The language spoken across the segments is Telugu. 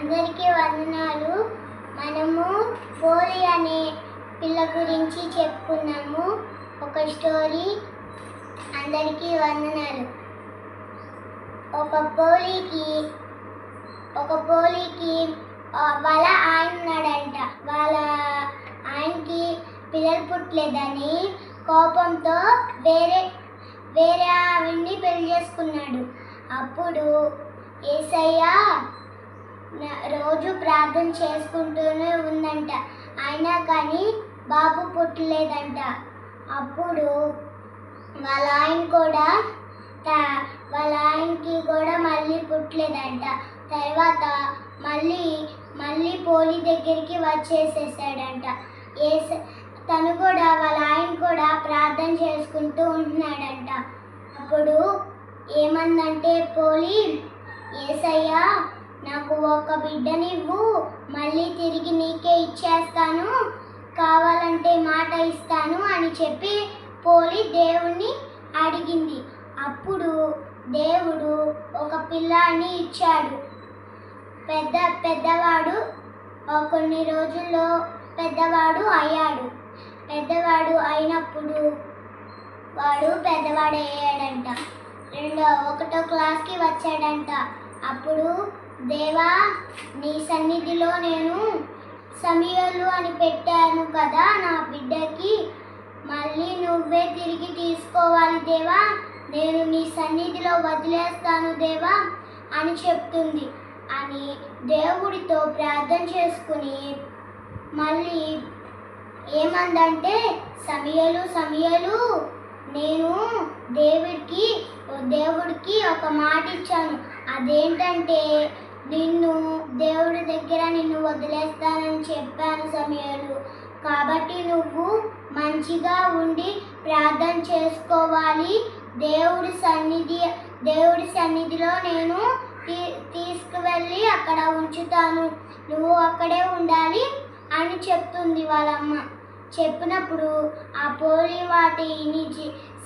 అందరికీ వందనాలు. మనము పోలి అనే పిల్ల గురించి చెప్పుకున్నాము. ఒక స్టోరీ. అందరికీ వందనాలు. ఒక పోలికి ఒక పోలికి వాళ్ళ ఆయన ఉన్నాడంట. వాళ్ళ ఆయనకి పిల్లలు పుట్టలేదని కోపంతో వేరే వేరే ఆవిడ్ని పెళ్ళి చేసుకున్నాడు. అప్పుడు ఏసయ్య రోజు ప్రార్థన చేసుకుంటూనే ఉందంట. అయినా కానీ బాబు పుట్టలేదంట. అప్పుడు వాళ్ళ ఆయన కూడా వాళ్ళ ఆయనకి కూడా మళ్ళీ పుట్టలేదంట. తర్వాత మళ్ళీ మళ్ళీ పోలి దగ్గరికి వచ్చేసేసాడంట. ఏస తను కూడా వాళ్ళ ఆయన కూడా ప్రార్థన చేసుకుంటూ ఉంటున్నాడంట. అప్పుడు ఏమందంటే పోలి ఏసయ్యా నాకు ఒక బిడ్డనివ్వు. మళ్ళీ తిరిగి నీకే ఇచ్చేస్తాను. కావాలంటే మాట ఇస్తాను అని చెప్పి పోలి దేవుణ్ణి అడిగింది. అప్పుడు దేవుడు ఒక పిల్లాన్ని ఇచ్చాడు. పెద్ద పెద్దవాడు కొన్ని రోజుల్లో పెద్దవాడు అయ్యాడు. పెద్దవాడు అయినప్పుడు వాడు పెద్దవాడు అయ్యాడంట రెండో ఒకటో క్లాస్కి వచ్చాడంట. అప్పుడు దేవా నీ సన్నిధిలో నేను సమయాలు అని పెట్టాను కదా నా బిడ్డకి మళ్ళీ నువ్వే తిరిగి తీసుకోవాలి దేవా. నేను నీ సన్నిధిలో వదిలేస్తాను దేవా అని చెప్తుంది. అని దేవుడితో ప్రార్థన చేసుకుని మళ్ళీ ఏమందంటే సమయలు సమయలు నేను దేవుడికి దేవుడికి ఒక మాట ఇచ్చాను. అదేంటంటే దగ్గర నిన్ను వదిలేస్తానని చెప్పాను సమయాలు. కాబట్టి నువ్వు మంచిగా ఉండి ప్రార్థన చేసుకోవాలి. దేవుడి సన్నిధి దేవుడి సన్నిధిలో నేను తీ తీసుకువెళ్ళి అక్కడ ఉంచుతాను. నువ్వు అక్కడే ఉండాలి అని చెప్తుంది వాళ్ళమ్మ. చెప్పినప్పుడు ఆ పోలి వాటి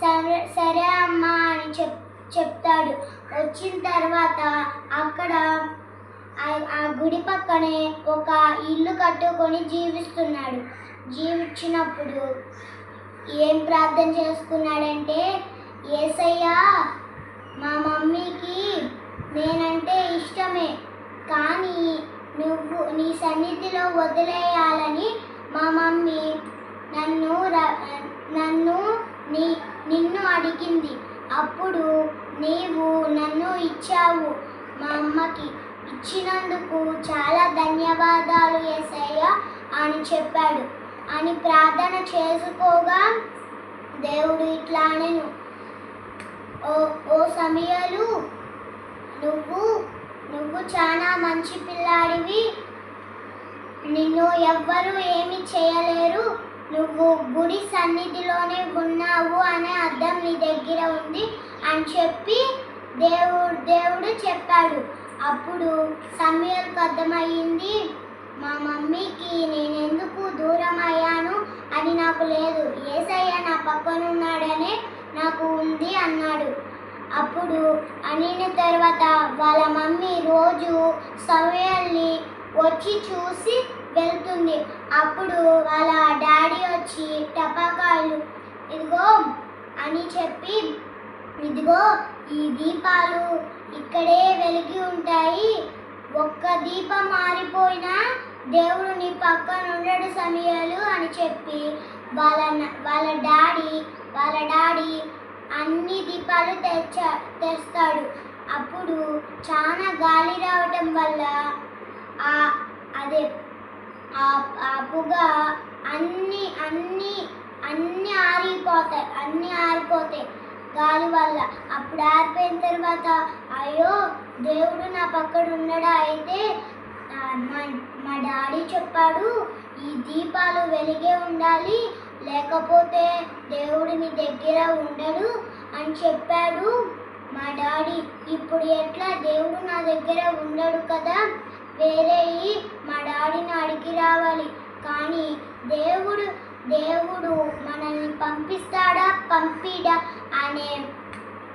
సరే సరే అమ్మా అని చెప్ చెప్తాడు. వచ్చిన తర్వాత అక్కడ ఆ- ఆ గుడి పక్కనే ఒక ఇల్లు కట్టుకొని జీవిస్తున్నాడు. జీవించినప్పుడు ఏం ప్రార్థన చేసుకున్నాడంటే ఏసయ్యా మా మమ్మీకి నేనంటే ఇష్టమే కానీ నువ్వు నీ సన్నిధిలో వదిలేయాలని మా మమ్మీ నన్ను నన్ను నీ నిన్ను అడిగింది. అప్పుడు నీవు నన్ను ఇచ్చావు మా అమ్మకి. ఇచ్చినందుకు చాలా ధన్యవాదాలు ఏసయ్య అని చెప్పాడు. అని ప్రార్థన చేసుకోగా దేవుడు ఇట్లా అనెను ఓ ఓ సమయాలు నువ్వు నువ్వు చాలా మంచి పిల్లాడివి. నిన్ను ఎవ్వరు ఏమి చేయలేరు. నువ్వు గుడి సన్నిధిలోనే ఉన్నావు అనే అర్థం నీ దగ్గర ఉంది అని చెప్పి దేవుడు దేవుడు చెప్పాడు. అప్పుడు సమయాలకు అర్థమయ్యింది మా మమ్మీకి నేను ఎందుకు దూరం అయ్యాను అని నాకు లేదు. ఏసయ్య నా పక్కన ఉన్నాడనే నాకు ఉంది అన్నాడు. అప్పుడు అనిన తర్వాత వాళ్ళ మమ్మీ రోజు సమయాల్ని వచ్చి చూసి వెళ్తుంది. అప్పుడు వాళ్ళ డాడీ వచ్చి టపాకాయలు ఇదిగో అని చెప్పి ఇదిగో ఈ దీపాలు ఇక్కడే వెలిగి ఉంటాయి. ఒక్క దీపం మారిపోయినా దేవుడు నీ పక్కన ఉండడు సమయాలు అని చెప్పి వాళ్ళ వాళ్ళ డాడీ వాళ్ళ డాడీ అన్ని దీపాలు తెచ్చ తెస్తాడు. అప్పుడు చాలా గాలి రావటం వల్ల ఆ అదే ఆ ఆ పొగ అన్ని అన్ని అన్ని ఆరిపోతాయి అన్ని ఆరి అప్పుడు ఆరిపోయిన తర్వాత అయ్యో దేవుడు నా పక్కన ఉన్నాడా? అయితే మా మా డాడీ చెప్పాడు ఈ దీపాలు వెలిగే ఉండాలి లేకపోతే దేవుడు నీ దగ్గర ఉండడు అని చెప్పాడు మా డాడీ. ఇప్పుడు ఎట్లా? దేవుడు నా దగ్గర ఉండడు కదా వేరే మా డాడీని అడిగి రావాలి. కానీ దేవుడు దేవుడు మనల్ని పంపిస్తాడా పంపిడా అనే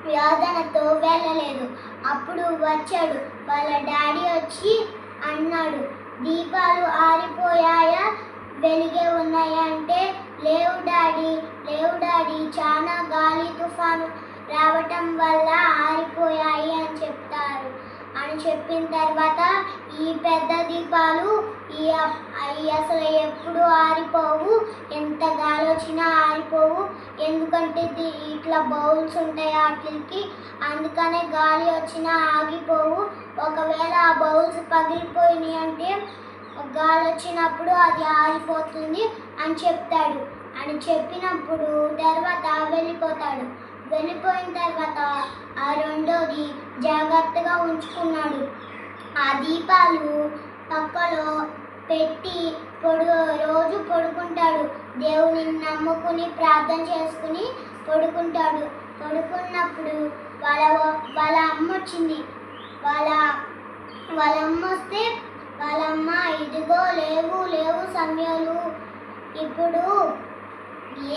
వేదనతో వెళ్ళలేదు. అప్పుడు వచ్చాడు. వాళ్ళ డాడీ వచ్చి అన్నాడు దీపాలు ఆరిపోయాయా? వెలిగే ఉన్నాయా? అంటే లేవు డాడీ లేవు డాడీ చాలా గాలి తుఫాను రావటం వల్ల ఆరిపోయాయి అని చెప్తారు. అని చెప్పిన తర్వాత ఈ పెద్ద దీపాలు ఈ అసలు ఎప్పుడు ఆరిపోవు? ఎంత గాలి వచ్చినా ఆరిపోవు. ఎందుకంటే ఇట్లా బౌల్స్ ఉంటాయి వాటికి. అందుకనే గాలి వచ్చినా ఆగిపోవు. ఒకవేళ ఆ బౌల్స్ పగిలిపోయినాయి అంటే గాలి వచ్చినప్పుడు అది ఆరిపోతుంది అని చెప్తాడు. అని చెప్పినప్పుడు తర్వాత వెళ్ళిపోతాడు. వెళ్ళిపోయిన తర్వాత ఆ రెండోది జాగ్రత్తగా ఉంచుకున్నాడు. ఆ దీపాలు పక్కలో పెట్టి పొడు రోజు పడుకుంటాడు. దేవుని నమ్ముకుని ప్రార్థన చేసుకుని పడుకుంటాడు. పడుకున్నప్పుడు వాళ్ళ వాళ్ళ అమ్మ వచ్చింది. వాళ్ళ వాళ్ళ అమ్మ వస్తే వాళ్ళమ్మ ఇదిగో లేవు లేవు సమయాలు. ఇప్పుడు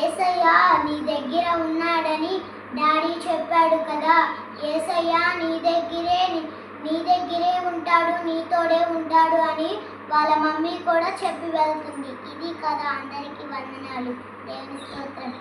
ఏసయ్య నీ దగ్గర ఉన్నాడని డాడీ చెప్పాడు కదా. నీ దగ్గరే ఉంటాడు నీతోడే ఉంటాడు అని వాళ్ళ మమ్మీ కూడా చెప్పి వెళ్తుంది. ఇది కదా అందరికీ వందనాలు. దేవుని స్తోత్రం.